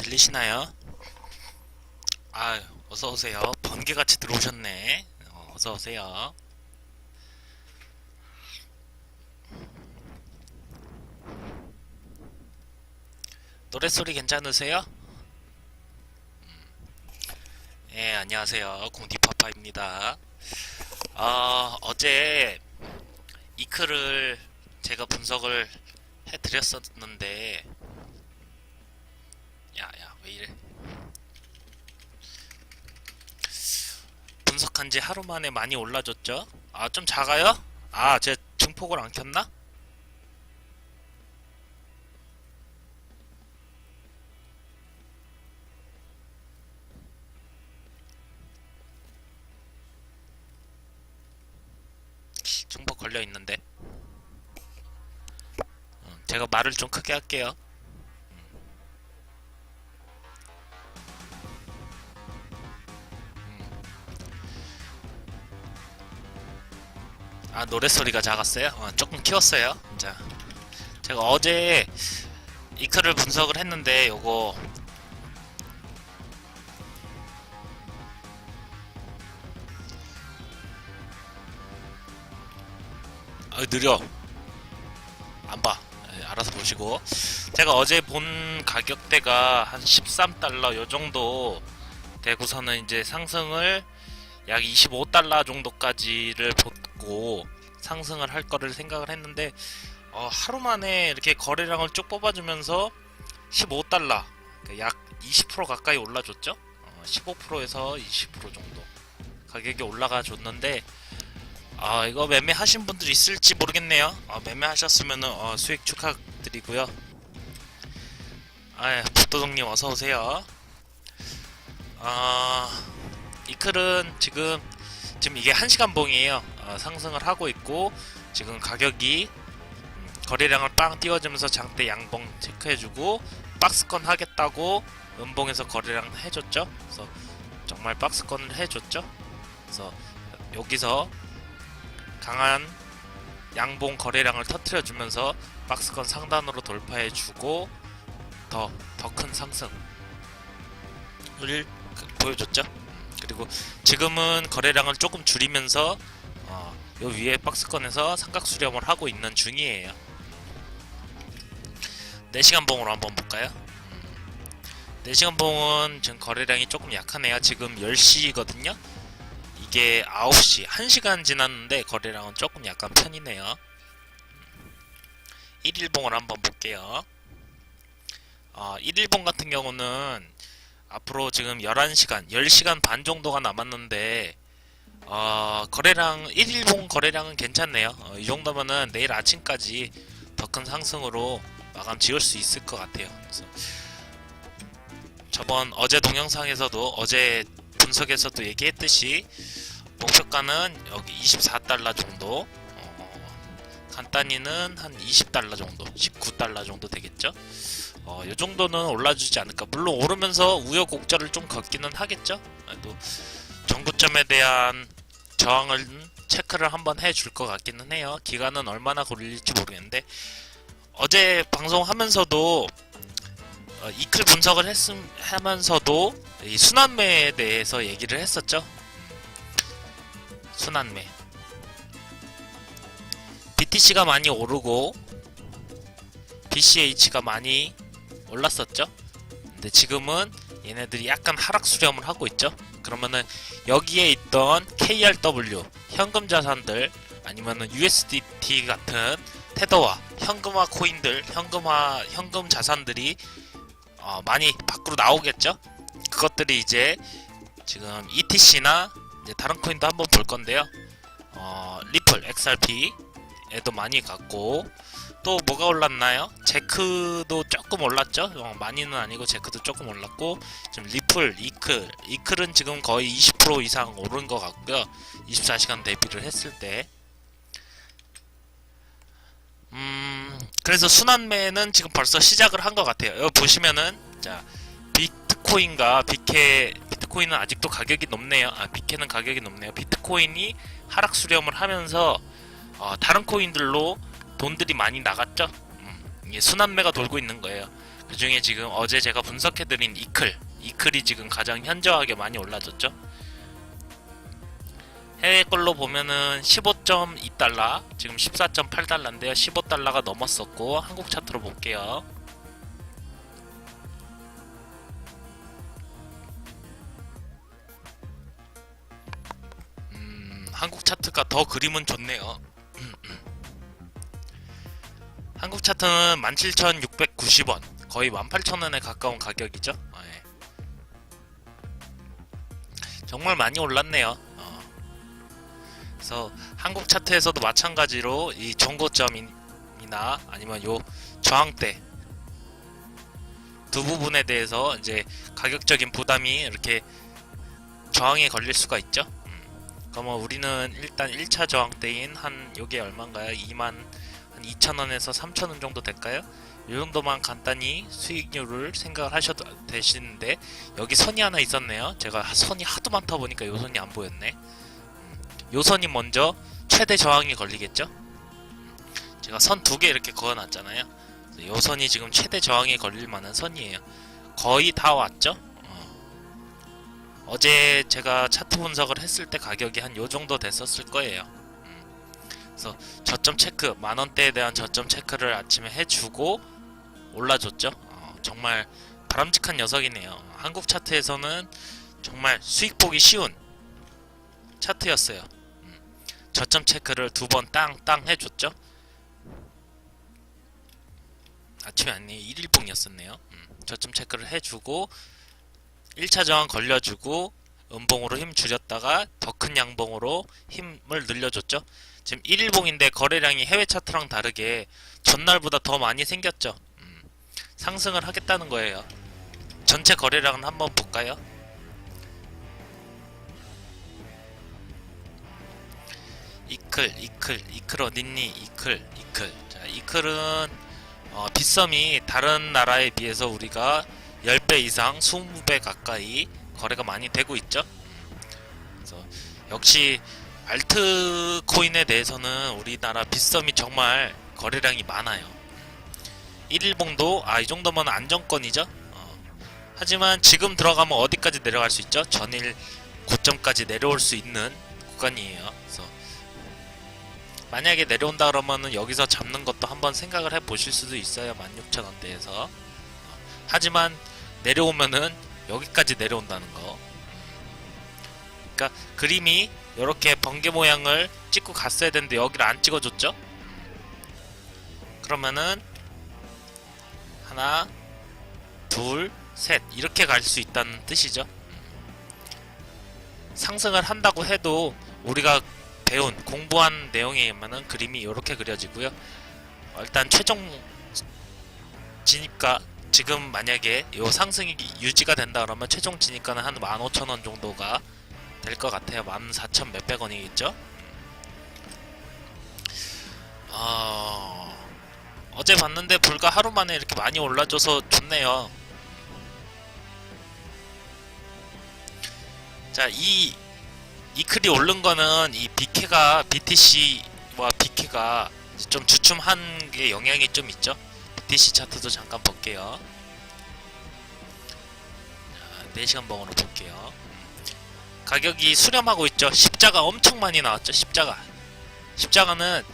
잘 들리시나요? 아, 어서 오세요. 번개같이 들어오셨네. 어, 어서 오세요. 노래 소리 괜찮으세요? 음. 예, 안녕하세요. 공디파파입니다. 어, 어제 이크를 제가 분석을 해드렸었는데, 야, 야, 왜 이래? 분석한 지 하루 만에 많이 올라졌죠? 아, 좀 작아요? 아, 제 증폭을 안 켰나? 증폭 걸려 있는데. 어, 제가 말을 좀 크게 할게요. 아 노래 소리가 작았어요? 어, 조금 키웠어요. 자, 제가 어제 이크를 분석을 했는데 요거 아 느려. 안 봐. 예, 알아서 보시고. 제가 어제 본 가격대가 한 13달러 요 정도 되고서는 이제 상승을 약 25달러 정도까지를 보 고 상승을 할 거를 생각을 했는데 어, 하루 만에 이렇게 거래량을 쭉 뽑아주면서 15달러 그러니까 약 20% 가까이 올라줬죠? 어, 15%에서 20% 정도 가격이 올라가 줬는데 아 이거 매매하신 분들 있을지 모르겠네요. 어, 매매하셨으면 어, 수익 축하드리고요. 아 북도동님 어서 오세요. 아 이클은 지금 지금 이게 1시간 봉이에요. 어, 상승을 하고 있고 지금 가격이 음, 거래량을 빵 띄워주면서 장대 양봉 체크해주고 박스권 하겠다고 음봉에서 거래량 해줬죠. 그래서 정말 박스권을 해줬죠. 그래서 여기서 강한 양봉 거래량을 터트려주면서 박스권 상단으로 돌파해주고 더 더 큰 상승을 그- 보여줬죠. 그리고 지금은 거래량을 조금 줄이면서 어, 요 위에 박스권에서 삼각 수렴을 하고 있는 중이에요. 4시간 봉으로 한번 볼까요? 4시간 봉은 지금 거래량이 조금 약하네요. 지금 10시거든요. 이게 9시, 1시간 지났는데 거래량은 조금 약한 편이네요. 1일봉을 한번 볼게요. 어, 1일봉 같은 경우는 앞으로 지금 11시간, 10시간 반 정도가 남았는데 어, 거래량 1일봉 거래량은 괜찮네요. 어, 이 정도면은 내일 아침까지 더 큰 상승으로 마감 지을 수 있을 것 같아요. 그래서 저번 어제 동영상에서도 어제 분석에서도 얘기했듯이 목표가는 여기 24달러 정도, 어, 간단히는 한 20달러 정도, 19달러 정도 되겠죠. 어, 이 정도는 올라주지 않을까. 물론 오르면서 우여곡절을 좀 걷기는 하겠죠. 또 정구점에 대한 저항을 체크를 한번 해줄 것 같기는 해요. 기간은 얼마나 걸릴지 모르겠는데 어제 방송하면서도 어, 이클 분석을 했음 하면서도 이 순환매에 대해서 얘기를 했었죠. 순환매. BTC가 많이 오르고 BCH가 많이 올랐었죠. 근데 지금은 얘네들이 약간 하락 수렴을 하고 있죠. 그러면은 여기에 있던 KRW 현금 자산들 아니면은 USDT 같은 테더와 현금화 코인들, 현금화 현금 자산들이 어, 많이 밖으로 나오겠죠. 그것들이 이제 지금 ETC나 이제 다른 코인도 한번 볼 건데요. 어, 리플 XRP 에도 많이 갔고 또 뭐가 올랐나요? 제크도 조금 올랐죠? 어, 많이는 아니고 제크도 조금 올랐고 지금 리플, 이클, 이클은 지금 거의 20% 이상 오른 것 같고요. 24시간 대비를 했을 때. 음, 그래서 순환매는 지금 벌써 시작을 한 것 같아요. 여기 보시면은 자 비트코인과 비케 비트코인은 아직도 가격이 높네요. 아 비케는 가격이 높네요. 비트코인이 하락 수렴을 하면서 어, 다른 코인들로 돈들이 많이 나갔죠. 음, 순환매가 돌고 있는 거예요. 그 중에 지금 어제 제가 분석해드린 이클, 이클이 지금 가장 현저하게 많이 올라졌죠. 해외 걸로 보면은 15.2달러, 지금 14.8달러인데요. 15달러가 넘었었고 한국 차트로 볼게요. 음, 한국 차트가 더 그림은 좋네요. 한국 차트는 17,690원, 거의 18,000원에 가까운 가격이죠. 아, 예. 정말 많이 올랐네요. 어. 그래서 한국 차트에서도 마찬가지로 이 정고점이나 아니면 요 저항대 두 부분에 대해서 이제 가격적인 부담이 이렇게 저항에 걸릴 수가 있죠. 음. 그러면 우리는 일단 1차 저항대인 한 요게 얼마인가요? 2만 한 2,000원에서 3,000원 정도 될까요? 이 정도만 간단히 수익률을 생각을 하셔도 되시는데 여기 선이 하나 있었네요. 제가 선이 하도 많다 보니까 요 선이 안 보였네. 음, 요 선이 먼저 최대 저항이 걸리겠죠? 음, 제가 선 두 개 이렇게 그어놨잖아요. 요 선이 지금 최대 저항이 걸릴 만한 선이에요. 거의 다 왔죠? 어. 어제 제가 차트 분석을 했을 때 가격이 한 요 정도 됐었을 거예요. 음, 그래서 저점 체크 만 원대에 대한 저점 체크를 아침에 해주고 올라줬죠. 어, 정말 바람직한 녀석이네요. 한국 차트에서는 정말 수익 보기 쉬운 차트였어요. 음, 저점 체크를 두 번 땅땅 해줬죠. 아침에 아니 1일봉이었었네요. 음, 저점 체크를 해주고 1차 저항 걸려주고 음봉으로 힘 줄였다가 더 큰 양봉으로 힘을 늘려줬죠. 지금 1일봉인데 거래량이 해외 차트랑 다르게 전날보다 더 많이 생겼죠. 음, 상승을 하겠다는 거예요. 전체 거래량은 한번 볼까요? 이클, 이클, 이클 어딨니? 이클, 이클. 자, 이클은 어, 빗썸이 다른 나라에 비해서 우리가 10배 이상, 20배 가까이 거래가 많이 되고 있죠. 그래서 역시 알트 코인에 대해서는 우리나라 빗썸이 정말 거래량이 많아요. 1일봉도 아 이 정도면 안정권이죠. 어, 하지만 지금 들어가면 어디까지 내려갈 수 있죠? 전일 고점까지 내려올 수 있는 구간이에요. 그래서 만약에 내려온다 그러면은 여기서 잡는 것도 한번 생각을 해 보실 수도 있어요. 16,000원대에서. 어, 하지만 내려오면은 여기까지 내려온다는 거. 그러니까 그림이 이렇게 번개 모양을 찍고 갔어야 되는데 여기를 안 찍어줬죠? 그러면은 하나, 둘, 셋 이렇게 갈 수 있다는 뜻이죠. 상승을 한다고 해도 우리가 배운 공부한 내용에 의하면은 그림이 이렇게 그려지고요. 어, 일단 최종 진입가 지금 만약에 요 상승이 유지가 된다 그러면 최종 진입가는 한 15,000원 정도가 될 것 같아요. 14,000 몇백 원이겠죠? 어... 어제 봤는데 불과 하루 만에 이렇게 많이 올라줘서 좋네요. 자, 이 이 클이 오른 거는 이 BK가 BTC와 BK가 좀 주춤한 게 영향이 좀 있죠. BTC 차트도 잠깐 볼게요. 자, 4시간 봉으로 볼게요. 가격이 수렴하고 있죠. 십자가 엄청 많이 나왔죠. 십자가. 십자가는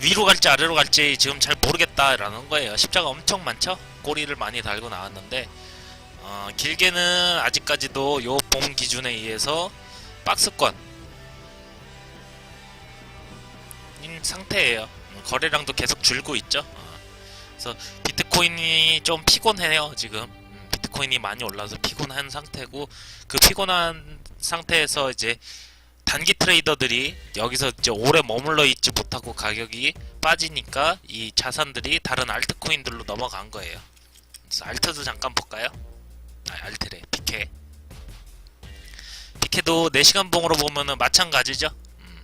위로 갈지 아래로 갈지 지금 잘 모르겠다라는 거예요. 십자가 엄청 많죠. 꼬리를 많이 달고 나왔는데 어, 길게는 아직까지도 요봄 기준에 의해서 박스권 인 상태예요. 음, 거래량도 계속 줄고 있죠. 어, 그래서 비트코인이 좀 피곤해요 지금. 음, 비트코인이 많이 올라서 피곤한 상태고 그 피곤한 상태에서 이제 단기 트레이더들이 여기서 이제 오래 머물러 있지 못하고 가격이 빠지니까 이 자산들이 다른 알트코인들로 넘어간 거예요. 그래서 알트도 잠깐 볼까요? 아, 알트래. 피케. 피케도 4시간 봉으로 보면은 마찬가지죠. 음.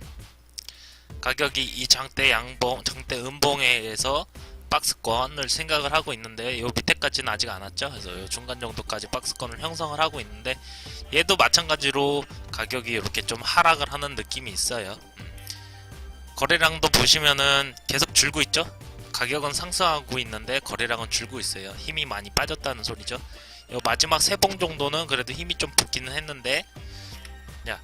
가격이 이 장대 양봉, 장대 음봉에 의해서 박스권을 생각을 하고 있는데 요 밑에까지는 아직 안 왔죠. 그래서 요 중간 정도까지 박스권을 형성을 하고 있는데 얘도 마찬가지로 가격이 이렇게 좀 하락을 하는 느낌이 있어요. 음. 거래량도 보시면은 계속 줄고 있죠. 가격은 상승하고 있는데 거래량은 줄고 있어요. 힘이 많이 빠졌다는 소리죠. 요 마지막 세 봉 정도는 그래도 힘이 좀 붙기는 했는데 자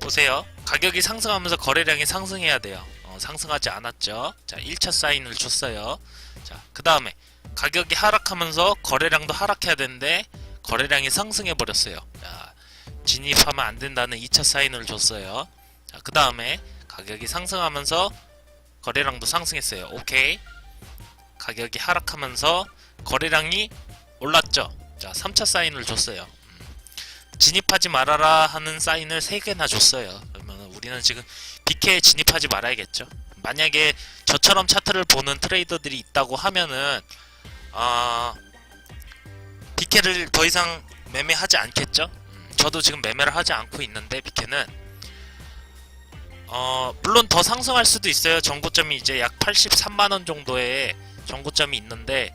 보세요. 가격이 상승하면서 거래량이 상승해야 돼요. 어, 상승하지 않았죠. 자 1차 사인을 줬어요. 자 그 다음에 가격이 하락하면서 거래량도 하락해야 되는데 거래량이 상승해 버렸어요. 자 진입하면 안 된다는 2차 사인을 줬어요. 자 그 다음에 가격이 상승하면서 거래량도 상승했어요. 오케이. 가격이 하락하면서 거래량이 올랐죠. 자, 3차 사인을 줬어요. 음. 진입하지 말아라 하는 사인을 3개나 줬어요. 그러면 우리는 지금 BK에 진입하지 말아야겠죠. 만약에 저처럼 차트를 보는 트레이더들이 있다고 하면은 아 BK를 더 이상 매매하지 않겠죠. 음, 저도 지금 매매를 하지 않고 있는데 BK는 어 물론 더 상승할 수도 있어요. 정고점이 이제 약 83만 원 정도의 정고점이 있는데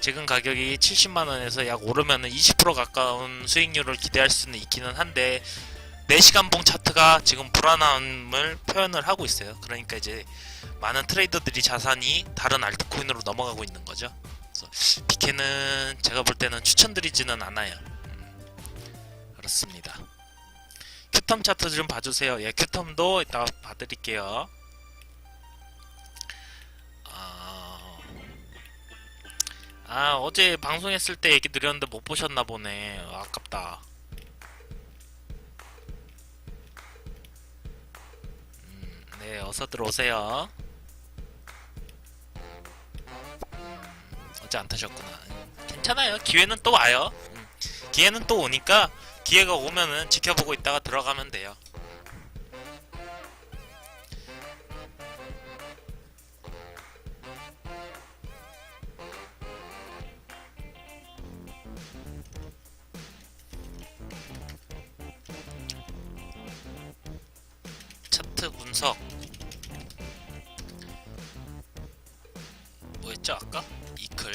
지금 가격이 70만 원에서 약 오르면은 20% 가까운 수익률을 기대할 수는 있기는 한데 4시간 봉 차트가 지금 불안함을 표현을 하고 있어요. 그러니까 이제 많은 트레이더들이 자산이 다른 알트코인으로 넘어가고 있는 거죠. 그래서 비케는 제가 볼 때는 추천드리지는 않아요. 음, 그렇습니다. 큐텀 차트 좀 봐주세요. 예, 큐텀도 이따 봐드릴게요. 아, 아, 어제 방송했을 때 얘기 드렸는데 못 보셨나 보네. 아, 아깝다. 어서 들어오세요. 음, 어제 안 타셨구나. 괜찮아요. 기회는 또 와요. 음, 기회는 또 오니까 기회가 오면은 지켜보고 있다가 들어가면 돼요. 차트 분석 뭐였죠 아까? 이클